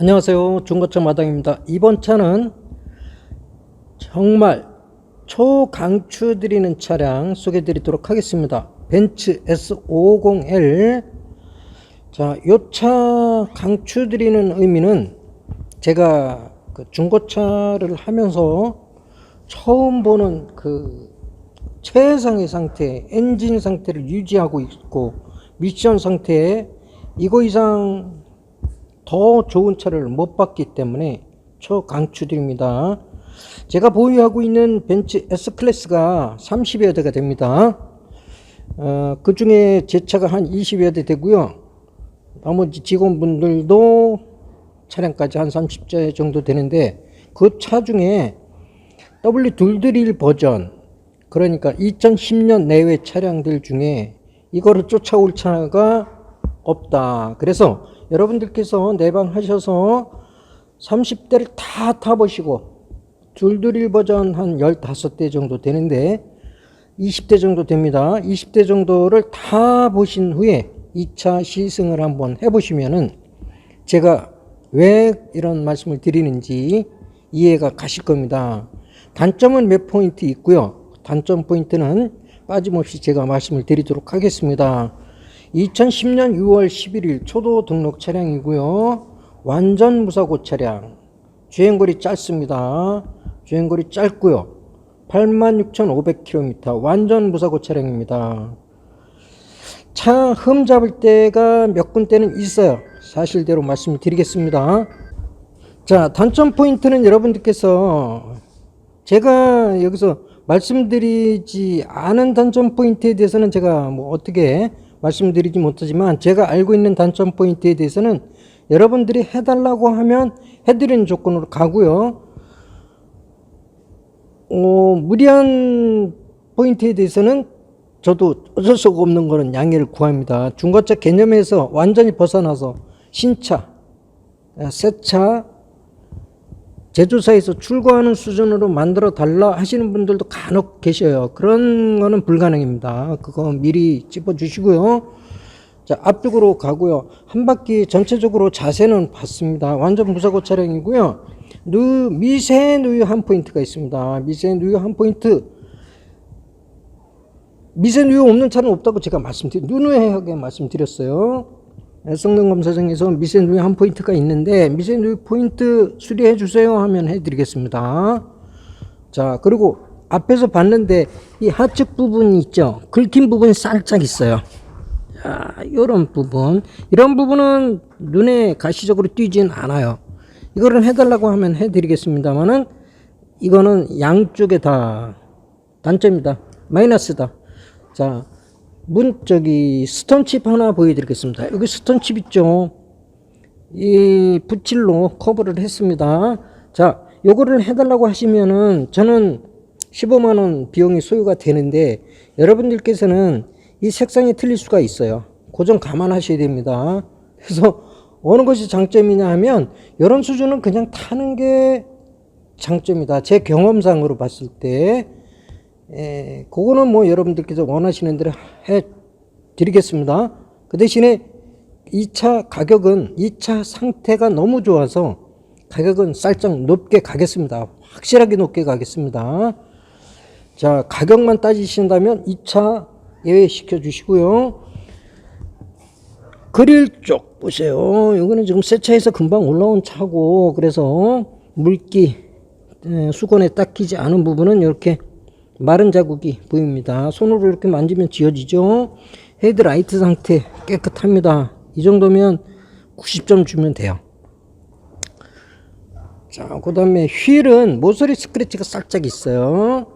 안녕하세요. 중고차 마당입니다. 이번 차는 정말 초강추 드리는 차량 소개해 드리도록 하겠습니다. 벤츠 S550L. 자, 요차 강추 드리는 의미는 제가 그 중고차를 하면서 처음 보는 그 최상의 상태, 엔진 상태를 유지하고 있고 미션 상태에 이거 이상 더 좋은 차를 못 봤기 때문에 초강추드립니다. 제가 보유하고 있는 벤츠 S클래스가 30여 대가 됩니다. 어, 그 중에 제 차가 한 20여 대 되고요. 나머지 직원분들도 차량까지 한 30대 정도 되는데 그 차 중에 W221 버전 그러니까 2010년 내외 차량들 중에 이거를 쫓아올 차가 없다. 그래서 여러분들께서 내방 하셔서 30대를 다 타보시고 둘둘일 버전 한 15대 정도 되는데 20대 정도 됩니다. 20대 정도를 다 보신 후에 2차 시승을 한번 해보시면은 제가 왜 이런 말씀을 드리는지 이해가 가실 겁니다. 단점은 몇 포인트 있고요. 단점 포인트는 빠짐없이 제가 말씀을 드리도록 하겠습니다. 2010년 6월 11일 초도 등록 차량이고요. 완전 무사고 차량. 주행거리 짧습니다. 주행거리 짧고요. 86,500km 완전 무사고 차량입니다. 차 흠 잡을 때가 몇 군데는 있어요. 사실대로 말씀을 드리겠습니다. 자, 단점 포인트는 여러분들께서 제가 여기서 말씀드리지 않은 단점 포인트에 대해서는 제가 뭐 어떻게 말씀드리지 못하지만 제가 알고 있는 단점 포인트에 대해서는 여러분들이 해달라고 하면 해드리는 조건으로 가고요. 어, 무리한 포인트에 대해서는 저도 어쩔 수가 없는 거는 양해를 구합니다. 중고차 개념에서 완전히 벗어나서 신차, 새차, 제조사에서 출고하는 수준으로 만들어 달라 하시는 분들도 간혹 계셔요. 그런 거는 불가능입니다. 그거 미리 짚어 주시고요. 자, 앞쪽으로 가고요. 한 바퀴 전체적으로 자세는 봤습니다. 완전 무사고 차량이고요. 누, 미세 누유 한 포인트가 있습니다. 미세 누유 한 포인트. 미세 누유 없는 차는 없다고 제가 말씀드렸, 누누하게 말씀드렸어요. 성능 검사장에서 미세 누유 한 포인트가 있는데 미세 누유 포인트 수리해 주세요 하면 해드리겠습니다. 자 그리고 앞에서 봤는데 이 하측 부분 있죠 긁힌 부분이 살짝 있어요. 자 이런 부분 이런 부분은 눈에 가시적으로 띄진 않아요. 이거를 해달라고 하면 해드리겠습니다만은 이거는 양쪽에 다 단점이다 마이너스다. 자 문 저기 스톤칩 하나 보여드리겠습니다. 여기 스톤칩 있죠. 이 붓질로 커버를 했습니다. 자, 요거를 해달라고 하시면은 저는 15만 원 비용이 소요가 되는데 여러분들께서는 이 색상이 틀릴 수가 있어요. 고정 감안하셔야 됩니다. 그래서 어느 것이 장점이냐 하면 이런 수준은 그냥 타는 게 장점이다. 제 경험상으로 봤을 때 에, 그거는 뭐 여러분들께서 원하시는 대로 해 드리겠습니다. 그 대신에 2차 가격은 2차 상태가 너무 좋아서 가격은 살짝 높게 가겠습니다. 확실하게 높게 가겠습니다. 자, 가격만 따지신다면 2차 예외시켜 주시고요. 그릴 쪽 보세요. 이거는 지금 새 차에서 금방 올라온 차고 그래서 물기 수건에 닦이지 않은 부분은 이렇게 마른 자국이 보입니다. 손으로 이렇게 만지면 지워지죠. 헤드라이트 상태 깨끗합니다. 이 정도면 90점 주면 돼요. 자, 그 다음에 휠은 모서리 스크래치가 살짝 있어요.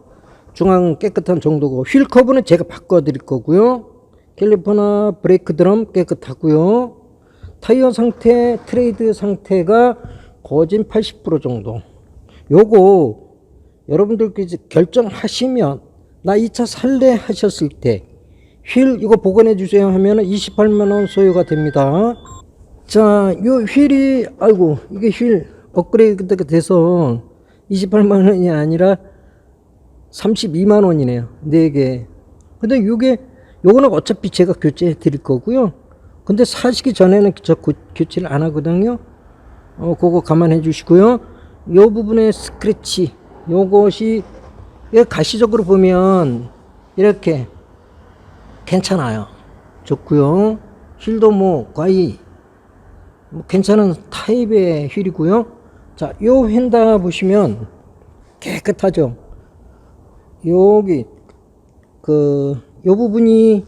중앙 깨끗한 정도고 휠 커브는 제가 바꿔드릴 거고요. 캘리퍼나 브레이크 드럼 깨끗하고요. 타이어 상태, 트레이드 상태가 거진 80% 정도. 요거 여러분들께서 결정하시면 나 이 차 살래 하셨을 때 휠 이거 복원해 주세요 하면 28만 원 소요가 됩니다. 자, 요 휠이 아이고 이게 휠 업그레이드가 돼서 28만 원이 아니라 32만 원이네요. 네 개. 근데 요게 요거는 어차피 제가 교체해 드릴 거고요. 근데 사시기 전에는 저 고, 교체를 안 하거든요. 어, 그거 감안해 주시고요. 요 부분의 스크래치, 요것이 가시적으로 보면 이렇게 괜찮아요. 좋고요. 휠도 뭐 거의 뭐 괜찮은 타입의 휠이고요. 자, 요 휀다 보시면 깨끗하죠. 여기 그 요 부분이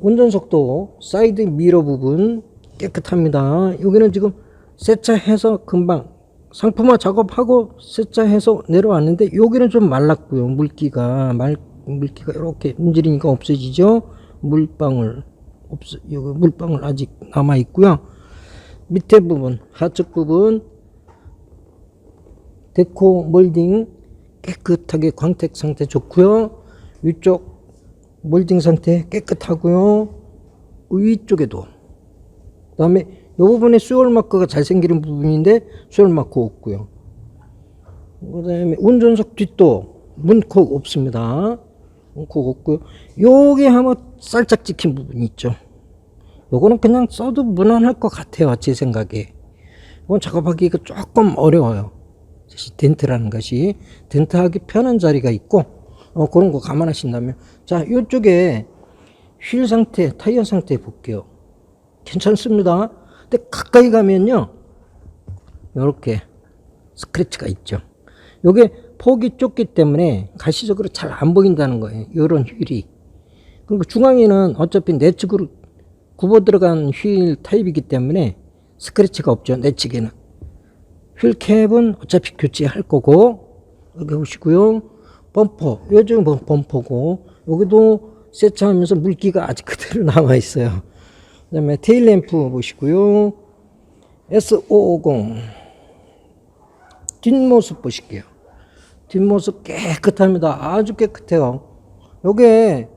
운전석도 사이드 미러 부분 깨끗합니다. 여기는 지금 세차해서 금방 상품화 작업하고 세차해서 내려왔는데 여기는 좀 말랐고요. 물기가 말 물기가 이렇게 문지르니까 없어지죠. 물방울 없어 여기 물방울 아직 남아 있고요. 밑에 부분 하측 부분 데코 몰딩 깨끗하게 광택 상태 좋고요. 위쪽 몰딩 상태 깨끗하고요. 위쪽에도 그 다음에 이 부분에 수열 마크가 잘 생기는 부분인데 수열 마크 없고요. 그다음에 운전석 뒷도 문콕 없습니다. 문콕 없고요. 요게 한번 살짝 찍힌 부분이 있죠. 요거는 그냥 써도 무난할 것 같아요. 제 생각에. 이건 작업하기가 조금 어려워요. 사실 덴트라는 것이 덴트하기 편한 자리가 있고 어, 그런 거 감안하신다면 자 이쪽에 휠 상태 타이어 상태 볼게요 괜찮습니다 근데 가까이 가면요 이렇게 스크래치가 있죠. 요게 폭이 좁기 때문에 가시적으로 잘 안 보인다는 거예요 이런 휠이. 그리고 중앙에는 어차피 내측으로 굽어 들어간 휠 타입이기 때문에 스크래치가 없죠 내측에는. 휠캡은 어차피 교체할 거고 여기 보시고요. 범퍼 요즘 뭐 범퍼고 여기도 세차하면서 물기가 아직 그대로 남아 있어요 그 다음에 테일램프 보시고요. S550 뒷모습 보실게요. 뒷모습 깨끗합니다. 아주 깨끗해요. 요게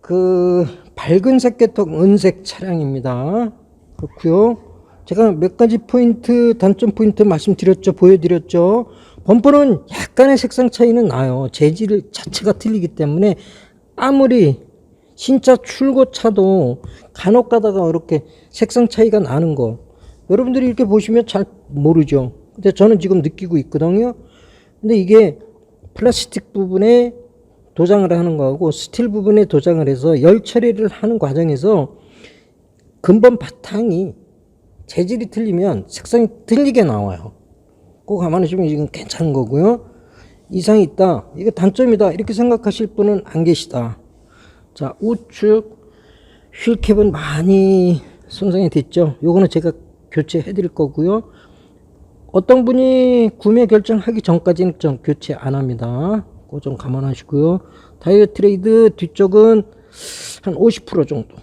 그 밝은 색계통 은색 차량입니다. 그렇고요. 제가 몇 가지 포인트, 단점 포인트 말씀드렸죠. 보여드렸죠. 범퍼는 약간의 색상 차이는 나요. 재질 자체가 틀리기 때문에 아무리 진짜 출고차도 간혹 가다가 이렇게 색상 차이가 나는 거. 여러분들이 이렇게 보시면 잘 모르죠. 근데 저는 지금 느끼고 있거든요. 근데 이게 플라스틱 부분에 도장을 하는 거하고 스틸 부분에 도장을 해서 열 처리를 하는 과정에서 근본 바탕이 재질이 틀리면 색상이 틀리게 나와요. 그거 감안하시면 이건 괜찮은 거고요. 이상이 있다. 이거 단점이다. 이렇게 생각하실 분은 안 계시다. 자, 우측 휠캡은 많이 손상이 됐죠. 요거는 제가 교체해 드릴 거고요. 어떤 분이 구매 결정하기 전까지는 좀 교체 안 합니다. 그거 좀 감안하시고요. 타이어 트레이드 뒤쪽은 한 50% 정도.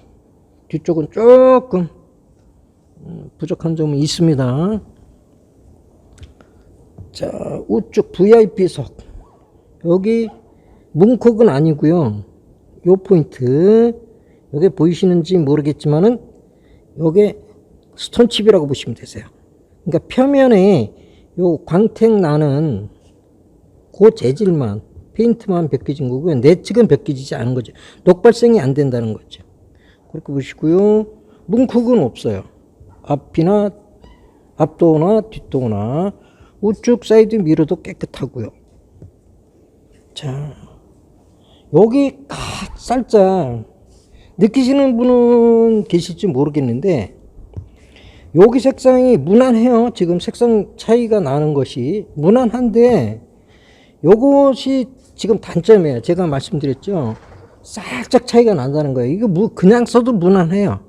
뒤쪽은 조금 음, 부족한 점은 있습니다. 자, 우측 VIP석. 여기 문콕은 아니고요. 요 포인트. 여기 보이시는지 모르겠지만은 요게 스톤칩이라고 보시면 되세요. 그러니까 표면에 요 광택 나는 그 재질만 페인트만 벗겨진 거고요. 내측은 벗겨지지 않은 거죠. 녹발생이 안 된다는 거죠. 그렇게 보시고요. 문콕은 없어요. 앞이나 앞도나 뒷도나 우측 사이드 미러도 깨끗하고요. 자, 여기 가- 살짝 느끼시는 분은 계실지 모르겠는데 여기 색상이 무난해요. 지금 색상 차이가 나는 것이 무난한데 요것이 지금 단점이에요. 제가 말씀드렸죠. 살짝 차이가 난다는 거예요. 이거 무, 그냥 써도 무난해요.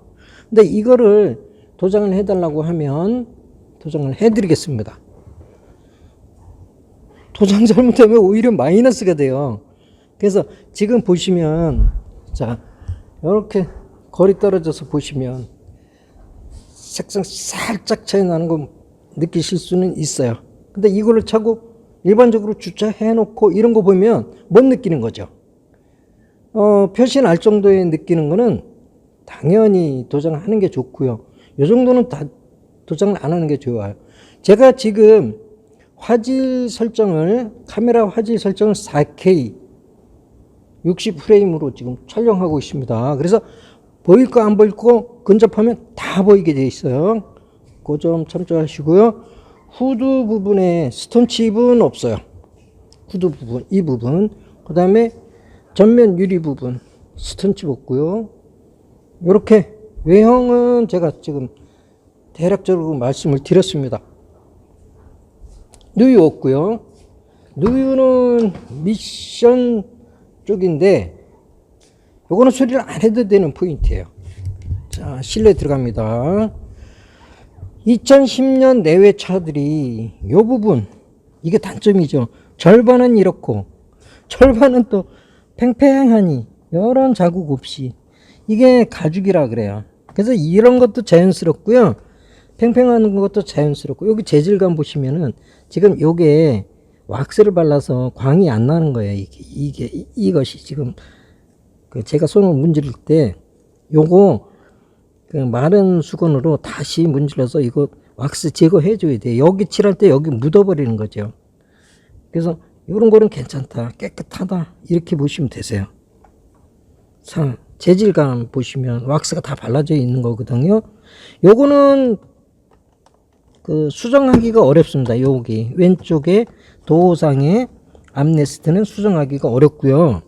근데 이거를 도장을 해달라고 하면 도장을 해드리겠습니다. 도장 잘못하면 오히려 마이너스가 돼요. 그래서 지금 보시면 자 이렇게 거리 떨어져서 보시면 색상 살짝 차이 나는 거 느끼실 수는 있어요. 근데 이걸로 차고 일반적으로 주차해 놓고 이런 거 보면 못 느끼는 거죠. 어, 표시 날 정도의 느끼는 거는 당연히 도장하는 게 좋고요. 요 정도는 다 도장을 안 하는 게 좋아요. 제가 지금 화질 설정을 카메라 화질 설정을 4K 60 프레임으로 지금 촬영하고 있습니다. 그래서 보일 거 안 보일 거 근접하면 다 보이게 돼 있어요. 그 점 참조하시고요. 후드 부분에 스톤칩은 없어요. 후드 부분, 이 부분. 그 다음에 전면 유리 부분, 스톤칩 없고요. 이렇게 외형은 제가 지금 대략적으로 말씀을 드렸습니다. 누유 없고요. 누유는 미션 쪽인데 요거는 수리를 안 해도 되는 포인트예요. 자, 실내 들어갑니다. 2010년 내외 차들이 요 부분 이게 단점이죠. 절반은 이렇고 절반은 또 팽팽하니 이런 자국 없이 이게 가죽이라 그래요. 그래서 이런 것도 자연스럽고요. 팽팽한 것도 자연스럽고 여기 재질감 보시면은 지금 요게 왁스를 발라서 광이 안 나는 거예요. 이게, 이게 이- 이것이 지금 그 제가 손을 문지를 때 요거 그 마른 수건으로 다시 문질러서 이거 왁스 제거해 줘야 돼. 여기 칠할 때 여기 묻어 버리는 거죠. 그래서 이런 거는 괜찮다, 깨끗하다 이렇게 보시면 되세요. 자, 재질감 보시면 왁스가 다 발라져 있는 거거든요. 요거는 그 수정하기가 어렵습니다. 여기 왼쪽에 도상의 암레스트는 수정하기가 어렵고요.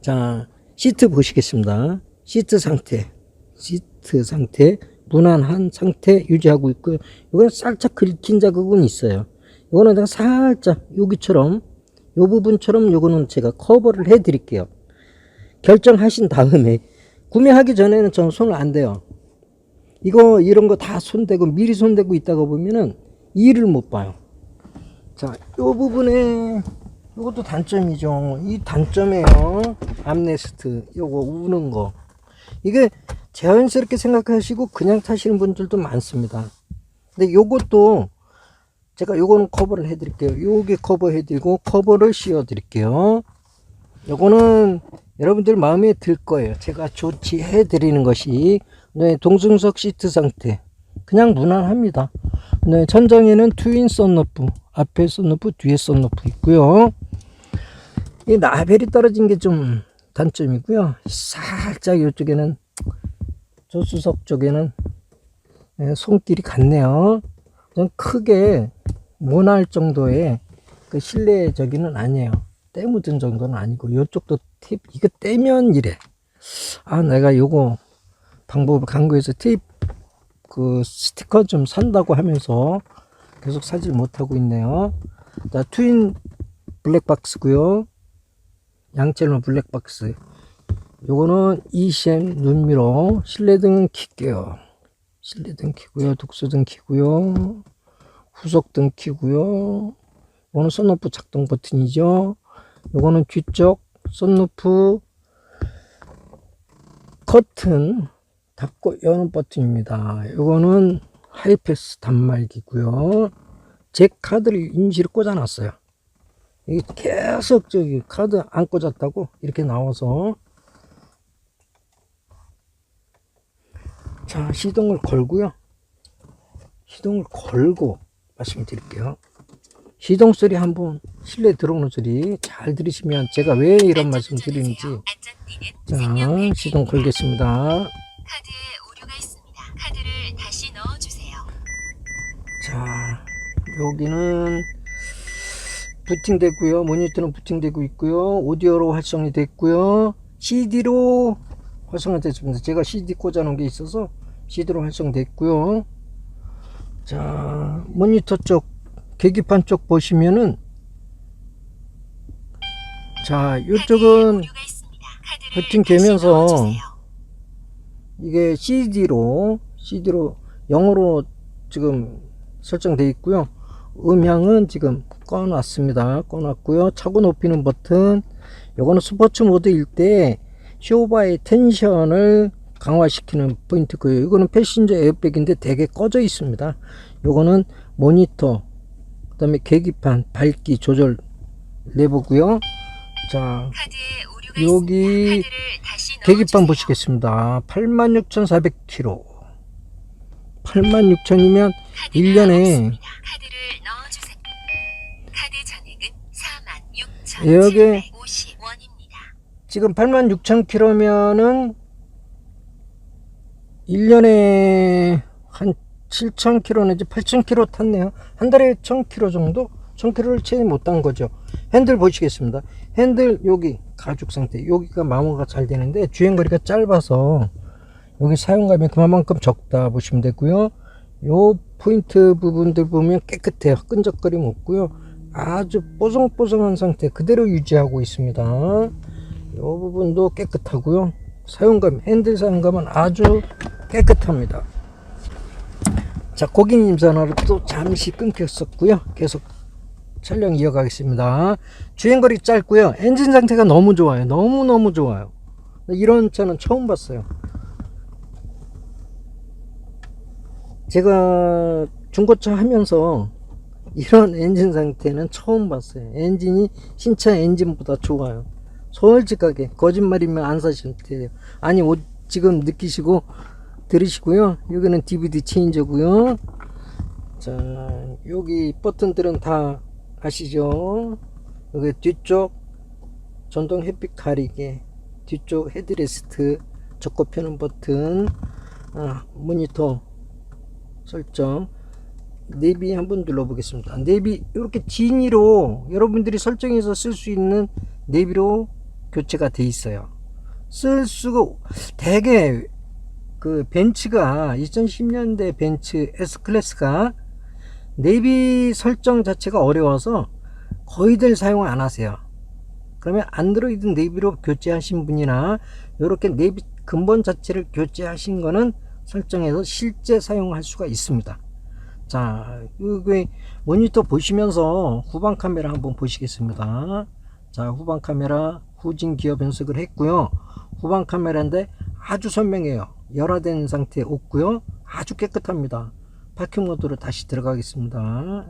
자, 시트 보시겠습니다. 시트 상태, 시트 상태, 무난한 상태 유지하고 있고요. 이거는 살짝 긁힌 자국은 있어요. 이거는 제가 살짝 여기처럼 요 부분처럼 요거는 제가 커버를 해 드릴게요. 결정하신 다음에 구매하기 전에는 저는 손을 안 대요. 이거 이런 거 다 손대고 미리 손대고 있다가 보면은 일을 못 봐요. 자, 요 부분에 이것도 단점이죠. 이 단점이에요. 암레스트 요거 우는 거. 이게 자연스럽게 생각하시고 그냥 타시는 분들도 많습니다. 근데 요것도 제가 요거는 커버를 해 드릴게요. 요게 커버 해 드리고 커버를 씌워 드릴게요. 요거는 여러분들 마음에 들 거예요. 제가 조치해 드리는 것이 네, 동승석 시트 상태 그냥 무난합니다. 네, 천장에는 트윈 썬루프 앞에 썬루프 뒤에 썬루프 있고요. 이 라벨이 떨어진 게 좀 단점이고요. 살짝 이쪽에는 조수석 쪽에는 네, 손길이 같네요. 좀 크게 모날 정도의 그 실내적이는 아니에요. 때 묻은 정도는 아니고 이쪽도 테이프 이거 떼면 이래. 아 내가 요거 방법을 강구해서 테이프 그 스티커 좀 산다고 하면서 계속 사질 못하고 있네요. 자 트윈 블랙박스고요. 양채로 블랙박스. 요거는 ECM 눈미러 실내등은 킬게요. 실내등 켜고요. 독서등 켜고요. 후속등 켜고요. 이거는 썬루프 작동 버튼이죠. 요거는 뒤쪽 썬루프 커튼 닫고 여는 버튼입니다. 요거는 하이패스 단말기고요. 제 카드를 임시로 꽂아놨어요. 이게 계속 저기 카드 안 꽂았다고 이렇게 나와서 자 시동을 걸고요. 시동을 걸고 말씀드릴게요. 시동 소리 한번 실내 들어오는 소리 잘 들으시면 제가 왜 이런 말씀 드리는지 자 시동 걸겠습니다. 카드에 오류가 있습니다. 카드를 다시 넣어주세요. 자 여기는 부팅되고요 모니터는 부팅되고 있고요 오디오로 활성이 됐고요 CD로 활성화 됐습니다 제가 CD 꽂아 놓은 게 있어서 CD로 활성됐고요 자 모니터 쪽 계기판 쪽 보시면은 자 이쪽은 오류가 있습니다. 카드를 버튼 다시 되면서 넣어주세요. 이게 CD로 CD로 영어로 지금 설정되어 있고요. 음향은 지금 꺼놨습니다. 꺼놨고요. 차고 높이는 버튼. 요거는 스포츠 모드일 때 쇼바의 텐션을 강화시키는 포인트고요. 이거는 패신저 에어백인데 되게 꺼져 있습니다. 요거는 모니터, 그다음에 계기판, 밝기 조절 레버고요. 자, 여기 계기판. 보시겠습니다. 86,400km. 86,000이면 카드가 1년에 없습니다. 카드를 넣어주세요. 카드 잔액은 여기 46,750원입니다. 지금 86,000km면은 1년에 한 7,000km 내지 8,000km 탔네요. 한 달에 1,000km 정도? 1,000km를 채 못한 거죠. 핸들 보시겠습니다. 핸들 여기 가죽 상태, 여기가 마모가 잘 되는데 주행거리가 짧아서 여기 사용감이 그만큼 적다 보시면 되고요. 요 포인트 부분들 보면 깨끗해요. 끈적거림 없고요. 아주 뽀송뽀송한 상태 그대로 유지하고 있습니다. 요 부분도 깨끗하고요. 사용감, 핸들 사용감은 아주 깨끗합니다. 자, 고객님 전화로 또 잠시 끊겼었고요. 계속 촬영 이어가겠습니다. 주행거리 짧고요. 엔진 상태가 너무 좋아요. 너무너무 좋아요. 이런 차는 처음 봤어요. 제가 중고차 하면서 이런 엔진 상태는 처음 봤어요. 엔진이 신차 엔진보다 좋아요. 솔직하게 거짓말이면 안 사실 돼요. 아니 오- 지금 느끼시고 들으시고요. 여기는 DVD 체인저고요. 자 여기 버튼들은 다 아시죠? 여기 뒤쪽 전동 햇빛 가리개, 뒤쪽 헤드레스트, 적고 펴는 버튼, 아, 모니터 설정, 내비 한번 눌러보겠습니다. 내비 이렇게 진이로 여러분들이 설정해서 쓸 수 있는 내비로 교체가 돼 있어요. 쓸 수가 대개 그 벤츠가 2010년대 벤츠 S 클래스가 내비 설정 자체가 어려워서 거의들 사용 안 하세요. 그러면 안드로이드 내비로 교체하신 분이나 이렇게 내비 근본 자체를 교체하신 거는 설정해서 실제 사용할 수가 있습니다. 자, 여기 모니터 보시면서 후방 카메라 한번 보시겠습니다. 자, 후방 카메라 후진 기어 변속을 했고요. 후방 카메라인데 아주 선명해요. 열화된 상태 없고요. 아주 깨끗합니다. 파킹 모드로 다시 들어가겠습니다.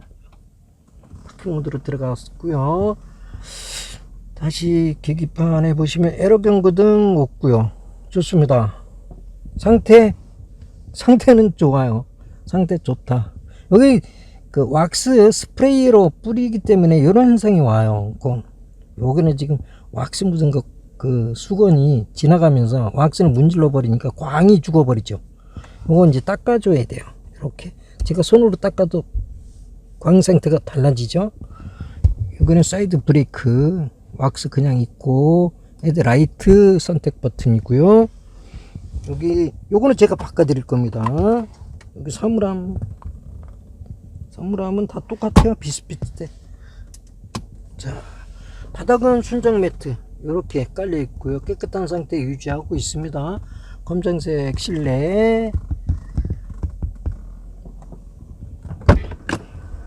파킹 모드로 들어갔고요. 다시 계기판에 보시면 에러 경고 등 없고요. 좋습니다. 상태 상태는 좋아요. 상태 좋다. 여기 그 왁스 스프레이로 뿌리기 때문에 이런 현상이 와요. 그 여기는 지금 왁스 묻은 거, 그 수건이 지나가면서 왁스를 문질러 버리니까 광이 죽어 버리죠. 이건 이제 닦아줘야 돼요. 이렇게 제가 손으로 닦아도 광 상태가 달라지죠. 이거는 사이드 브레이크 왁스 그냥 있고 헤드 라이트 선택 버튼이고요. 여기 요거는 제가 바꿔 드릴 겁니다. 여기 사물함 사물함은 다 똑같아요. 비슷비슷해. 자 바닥은 순정 매트 이렇게 깔려 있고요. 깨끗한 상태 유지하고 있습니다. 검정색 실내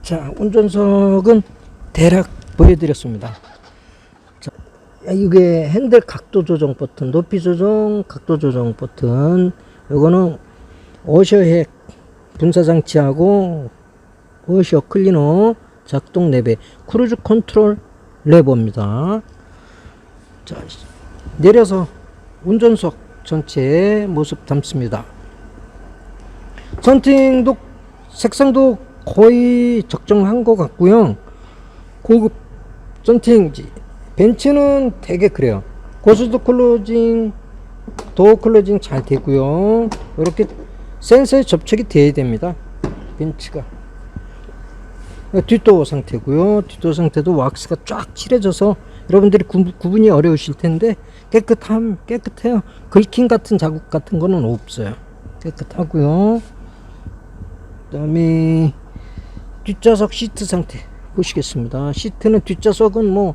자 운전석은 대략 보여드렸습니다. 자, 이게 핸들 각도 조정 버튼, 높이 조정, 각도 조정 버튼. 요거는 오셔핵 분사 장치하고 오셔 클리너 작동 레벨 크루즈 컨트롤 레버입니다. 자, 내려서 운전석 전체 모습 담습니다. 선팅도 색상도 거의 적정한 것 같고요. 고급 선팅지 벤츠는 되게 그래요. 고수도 클로징, 도어 클로징 잘 되고요. 이렇게 센서에 접촉이 돼야 됩니다. 벤츠가 뒷도어 상태고요. 뒷도어 상태도 왁스가 쫙 칠해져서 여러분들이 구, 구분이 어려우실 텐데 깨끗함 깨끗해요. 긁힘 같은 자국 같은 거는 없어요. 깨끗하고요. 그다음에 뒷좌석 시트 상태 보시겠습니다. 시트는 뒷좌석은 뭐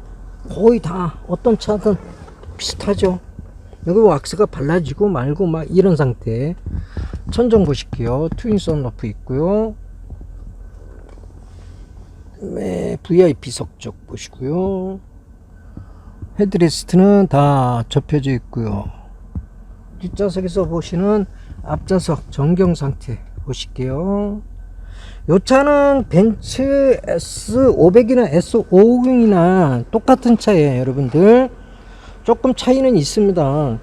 거의 다 어떤 차든 비슷하죠. 여기 왁스가 발라지고 말고 막 이런 상태. 천정 보실게요. 트윈 썬루프 있고요. 네, VIP 석적 보시고요. 헤드레스트는 다 접혀져 있고요. 뒷좌석에서 보시는 앞좌석 전경 상태 보실게요. 요 차는 벤츠 S500이나 S550이나 똑같은 차예요, 여러분들. 조금 차이는 있습니다.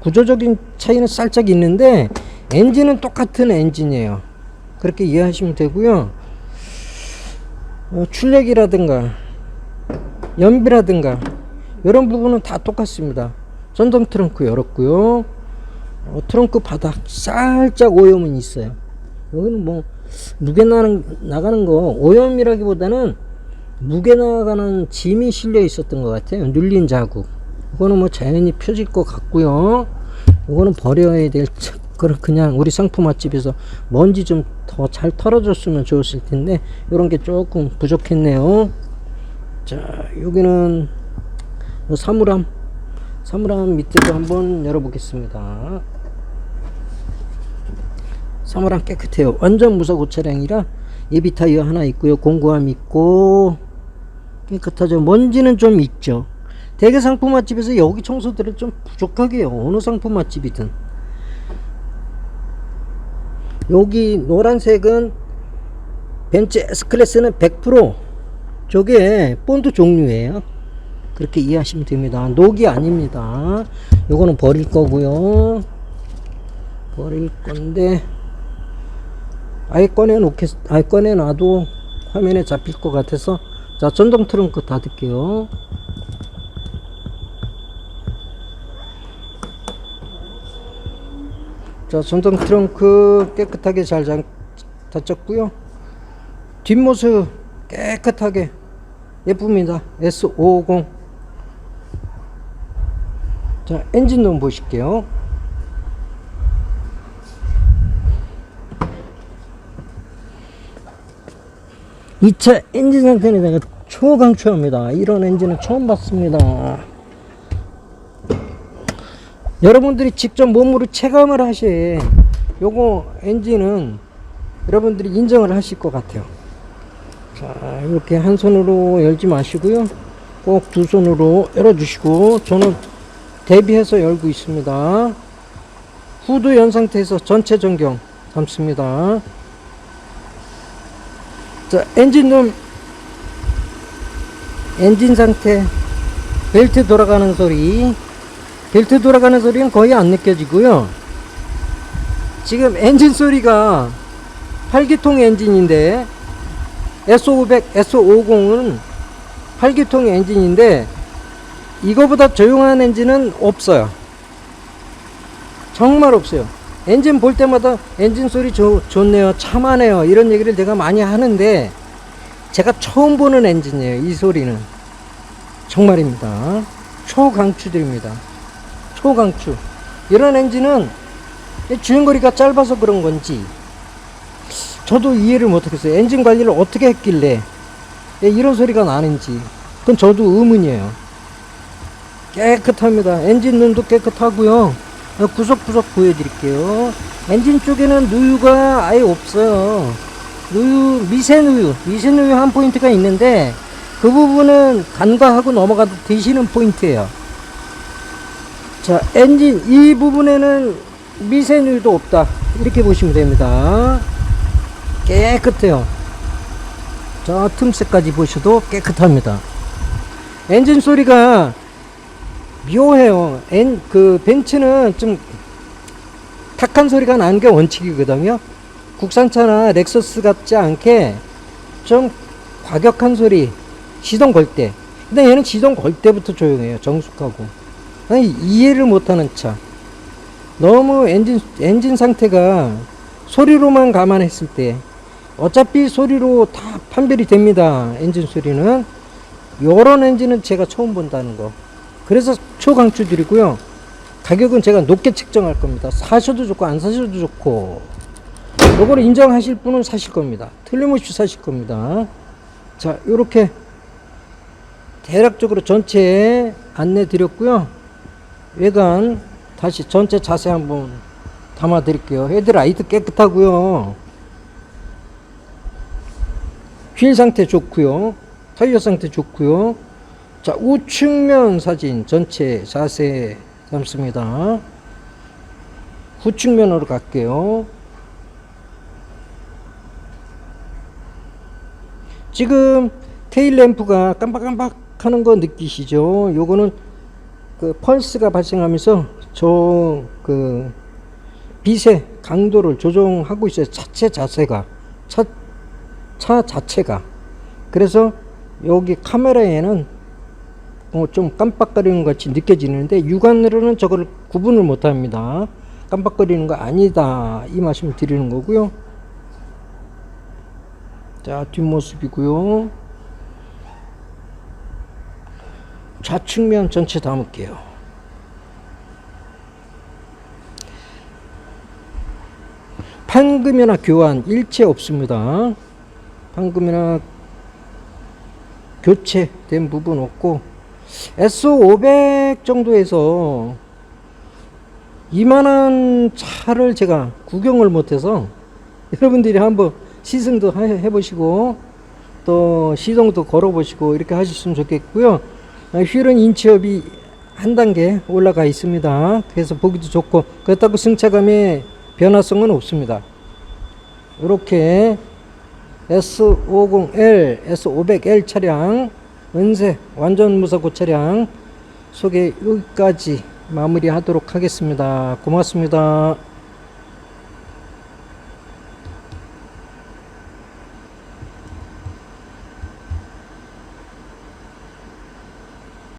구조적인 차이는 살짝 있는데 엔진은 똑같은 엔진이에요. 그렇게 이해하시면 되고요. 어, 출력이라든가 연비라든가 이런 부분은 다 똑같습니다. 전동 트렁크 열었고요. 어, 트렁크 바닥 살짝 오염은 있어요. 여기는 뭐 무게 나는 나가는 거 오염이라기보다는 무게 나가는 짐이 실려 있었던 것 같아요. 눌린 자국. 이거는 뭐 자연히 펴질 것 같고요. 이거는 버려야 될 차- 그런 그냥 우리 상품 맛집에서 먼지 좀 더 잘 털어줬으면 좋았을 텐데 이런 게 조금 부족했네요. 자 여기는 뭐 사물함 사물함 밑에도 한번 열어보겠습니다. 사물함 깨끗해요. 완전 무사고 차량이라 예비 타이어 하나 있고요. 공구함 있고 깨끗하죠. 먼지는 좀 있죠. 대개 상품 맛집에서 여기 청소들은 좀 부족하게 해요. 어느 상품 맛집이든. 여기 노란색은 벤츠 S클래스는 100% 저게 본드 종류예요. 그렇게 이해하시면 됩니다. 녹이 아닙니다. 요거는 버릴 거고요. 버릴 건데 아예 꺼내 놓겠 아예 꺼내 놔도 화면에 잡힐 것 같아서 자 전동 트렁크 닫을게요. 자 전동 트렁크 깨끗하게 잘 장- 닫혔고요. 뒷모습 깨끗하게 예쁩니다. S550 자 엔진 좀 보실게요. 이차 엔진 상태는 내가 초강추합니다. 이런 엔진은 처음 봤습니다. 여러분들이 직접 몸으로 체감을 하셔야 요거 엔진은 여러분들이 인정을 하실 것 같아요. 자, 이렇게 한 손으로 열지 마시고요. 꼭 두 손으로 열어주시고, 저는 대비해서 열고 있습니다. 후드 연 상태에서 전체 전경 담습니다. 자, 엔진룸, 엔진 상태, 벨트 돌아가는 소리, 벨트 돌아가는 소리는 거의 안 느껴지고요. 지금 엔진 소리가 8기통 엔진인데 S500, S50은 8기통 엔진인데 이거보다 조용한 엔진은 없어요. 정말 없어요. 엔진 볼 때마다 엔진 소리 좋, 좋네요. 참하네요. 이런 얘기를 내가 많이 하는데 제가 처음 보는 엔진이에요. 이 소리는. 정말입니다. 초강추드립니다. 초강추. 이런 엔진은 주행거리가 짧아서 그런 건지 저도 이해를 못하겠어요. 엔진 관리를 어떻게 했길래 이런 소리가 나는지 그건 저도 의문이에요. 깨끗합니다. 엔진룸도 깨끗하고요. 구석구석 보여드릴게요. 엔진 쪽에는 누유가 아예 없어요. 누유, 미세누유, 미세누유 한 포인트가 있는데 그 부분은 간과하고 넘어가도 되시는 포인트예요. 자, 엔진 이 부분에는 미세누유도 없다. 이렇게 보시면 됩니다. 깨끗해요. 저 틈새까지 보셔도 깨끗합니다. 엔진 소리가 묘해요. 엔, 그 벤츠는 좀 탁한 소리가 나는 게 원칙이거든요. 국산차나 렉서스 같지 않게 좀 과격한 소리 시동 걸 때. 근데 얘는 시동 걸 때부터 조용해요. 정숙하고. 아니, 이해를 못하는 차. 너무 엔진 엔진 상태가 소리로만 감안했을 때 어차피 소리로 다 판별이 됩니다. 엔진 소리는 요런 엔진은 제가 처음 본다는 거. 그래서 초강추 드리고요. 가격은 제가 높게 책정할 겁니다. 사셔도 좋고 안 사셔도 좋고 요거를 인정하실 분은 사실 겁니다. 틀림없이 사실 겁니다. 자, 요렇게 대략적으로 전체 안내 드렸고요. 외관 다시 전체 자세 한번 담아 드릴게요. 헤드라이트 깨끗하고요. 휠 상태 좋고요. 타이어 상태 좋고요. 자, 우측면 사진 전체 자세 담습니다. 후측면으로 갈게요. 지금 테일 램프가 깜빡깜빡 하는 거 느끼시죠? 요거는 그 펄스가 발생하면서 저 그 빛의 강도를 조정하고 있어요. 차체 자체가 차, 차 자체가 그래서 여기 카메라에는 어, 좀 깜빡거리는 것 같이 느껴지는데 육안으로는 저걸 구분을 못 합니다. 깜빡거리는 거 아니다 이 말씀 드리는 거고요. 자, 뒷모습이고요. 좌측면 전체 담을게요. 판금이나 교환 일체 없습니다. 판금이나 교체된 부분 없고 S500 정도에서 이만한 차를 제가 구경을 못해서 여러분들이 한번 시승도 해- 해보시고 또 시동도 걸어보시고 이렇게 하셨으면 좋겠고요. 아, 휠은 인치업이 한 단계 올라가 있습니다. 그래서 보기도 좋고 그렇다고 승차감에 변화성은 없습니다. 이렇게 S50L, S500L 차량 은색 완전 무사고 차량 소개 여기까지 마무리하도록 하겠습니다. 고맙습니다.